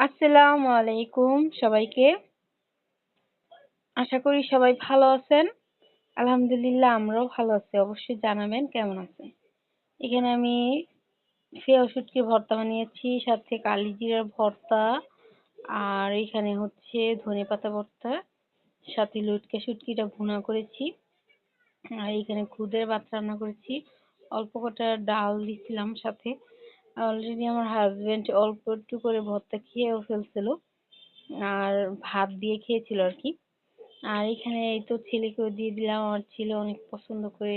আসসালামু আলাইকুম সবাইকে। আশা করি সবাই ভালো আছেন। আলহামদুলিল্লাহ আমরাও ভালো আছি, অবশ্যই জানাবেন কেমন আছেন। এখানে আমি ফেয়া শুটকি ভর্তা বানিয়েছি, সাথে কালি জিরার ভর্তা, আর এখানে হচ্ছে ধনে পাতা ভর্তা, সাথে লটকে শুটকিটা ভুনা করেছি, আর এখানে খুদের ভাত রান্না করেছি। অল্প কটা ডাল দিছিলাম সাথে। অলরেডি আমার হাজবেন্ড অল্প একটু করে ভর্তা খেয়েও ফেলছিল, আর ভাত দিয়ে খেয়েছিল আর কি। আর এখানে এই তো ছেলেকেও দিয়ে দিলাম আমার ছেলে অনেক পছন্দ করে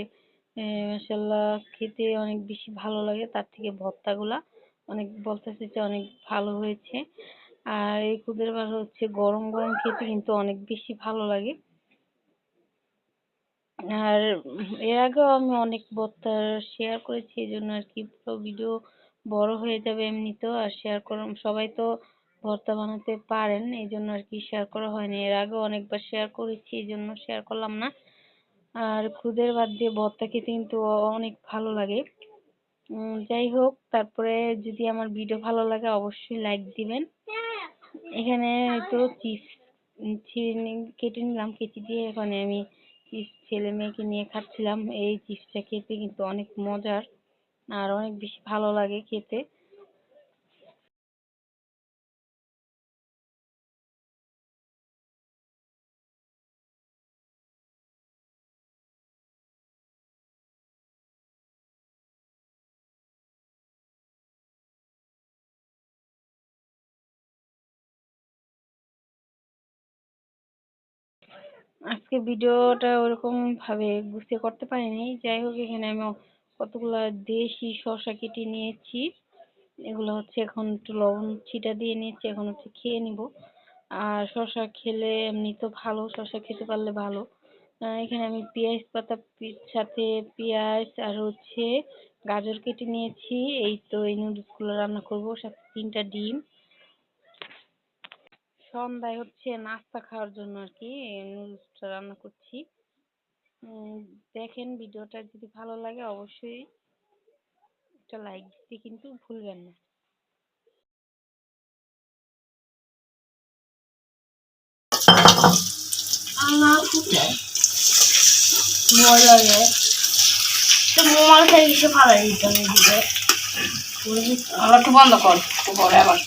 মাসাল্লাহ খেতে অনেক বেশি ভালো লাগে, তার থেকে ভর্তাগুলা অনেক বলতেছে যে অনেক ভালো হয়েছে। আর এই খুদের ভাত হচ্ছে গরম গরম খেতে কিন্তু অনেক বেশি ভালো লাগে। আর এর আগেও আমি অনেক ভর্তা শেয়ার করেছি, এই জন্য আর কি পুরো ভিডিও বড় হয়ে যাবে এমনিতেও আর শেয়ার করলাম সবাই তো ভর্তা বানাতে পারেন, এই জন্য আর কি শেয়ার করা হয়নি। এর আগেও অনেকবার শেয়ার করেছি, এই জন্য শেয়ার করলাম না। আর খুদের ভাত দিয়ে ভর্তা খেতে কিন্তু অনেক ভালো লাগে। যাই হোক, তারপরে যদি আমার ভিডিও ভালো লাগে, অবশ্যই লাইক দিবেন। এখানে তো চিপস কেটে নিলাম, কেটে দিয়ে এখানে আমি চিপস ছেলে মেয়েকে নিয়ে খাচ্ছিলাম। এই চিপসটা খেতে কিন্তু অনেক মজার। আর অনেক বেশি ভালো লাগে খেতে। আজকে ভিডিওটা ওরকম ভাবে গুছিয়ে করতে পারিনি। যাই হোক, এখানে আমি কতগুলা দেশি শসা কেটে নিয়েছি। এগুলো হচ্ছে এখন একটু লবণ ছিটা দিয়ে নিয়েছি, এখন হচ্ছে খেয়ে নিব। আর শসা খেলে এমনি তো ভালো, শসা খেতে পারলে ভালো। এখানে আমি পেঁয়াজ পাতা সাথে পেঁয়াজ আর হচ্ছে গাজর কেটে নিয়েছি। এই তো এই নুডলসগুলো রান্না করব সাথে তিনটা ডিম। সন্ধ্যায় হচ্ছে নাস্তা খাওয়ার জন্য আর কি, নুডলসটা রান্না করছি। দেখেন ভিডিওটা যদি ভালো লাগে অবশ্যই একটা লাইক দিতে কিন্তু ভুলবেন না। আমার তো মোমাল খেয়ে ভালো হবে দিকে একটু বন্ধ কর আবার।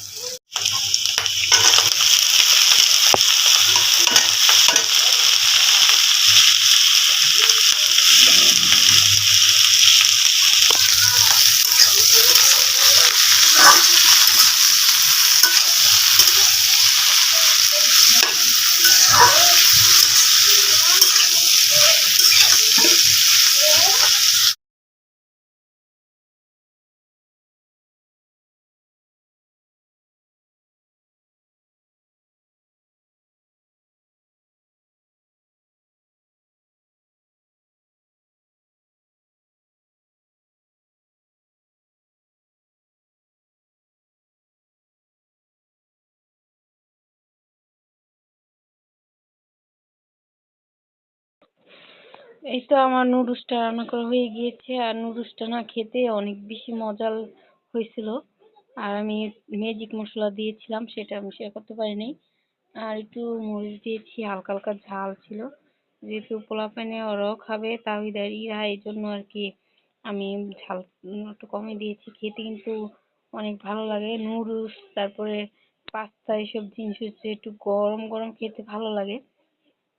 এই তো আমার নুডলসটা রান্না করা হয়ে গিয়েছে আর নুডলসটা না খেতে অনেক বেশি মজার হয়েছিল। আর আমি ম্যাজিক মশলা দিয়েছিলাম, সেটা আমি শেয়ার করতে পারিনি। আর একটু মরিচ দিয়েছি, হালকা হালকা ঝাল ছিল। যেহেতু পোলাপানে ওরাও খাবে তাহিদারিরা এই জন্য আর কি আমি ঝাল একটু কমই দিয়েছি। খেতে কিন্তু অনেক ভালো লাগে। নুডলস, তারপরে পাস্তা এইসব জিনিস হচ্ছে একটু গরম গরম খেতে ভালো লাগে।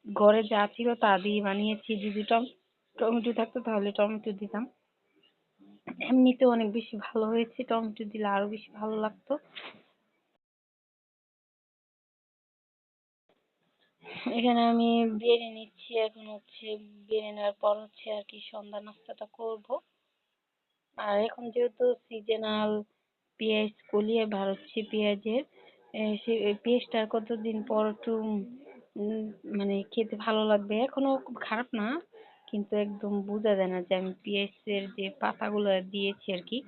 ঘরে যা ছিল তা দিয়ে বানিয়েছি। যদি টমেটো থাকতো তাহলে টমেটো দিতাম। এমনিতে অনেক বেশি ভালো হয়েছে। টমেটো দিলে আরও বেশি ভালো লাগতো। এখানে আমি বেড়ে নিচ্ছি। এখন হচ্ছে বেড়ে নেওয়ার পর হচ্ছে আর কি সন্ধ্যা নাস্তাটা করব। আর এখন যেহেতু সিজনাল পেঁয়াজ কলিয়ে বার হচ্ছে পেঁয়াজের পেঁয়াজটা কতদিন পর একটু মানে খেতে ভালো লাগবে এখনও খারাপ না, কিন্তু একদম বোঝা যায় না যে আমি পেঁয়াজের যে পাতাগুলো দিয়েছি আর কি,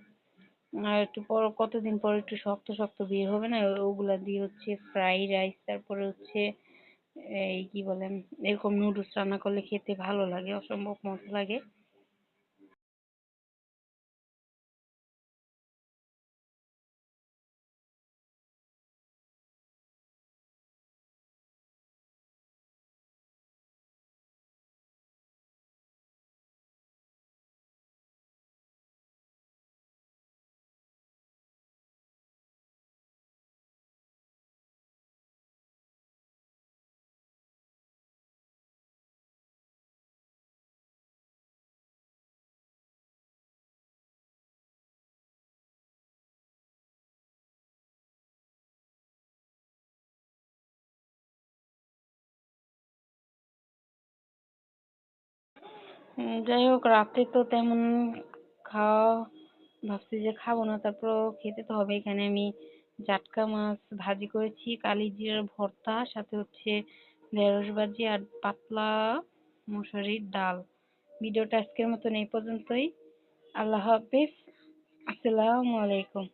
আর একটু পর, কতদিন পর একটু শক্ত শক্ত বের হবে না ওগুলা দিয়ে হচ্ছে ফ্রাই রাইস তারপরে হচ্ছে এই কি বলেন, এরকম নুডলস রান্না করলে খেতে ভালো লাগে, অসম্ভব মজা লাগে। যাই হোক রাতে তো তেমন খাওয়া ভাবছি যে খাব না, তারপরেও খেতে তো হবে। এখানে আমি জাটকা মাছ ভাজি করেছি, কালি জিরার ভর্তা, সাথে হচ্ছে ঢেঁড়স ভাজি আর পাতলা মসুরির ডাল। ভিডিওটা আজকের মতন এই পর্যন্তই। আল্লাহ হাফিজ। আসসালামু আলাইকুম।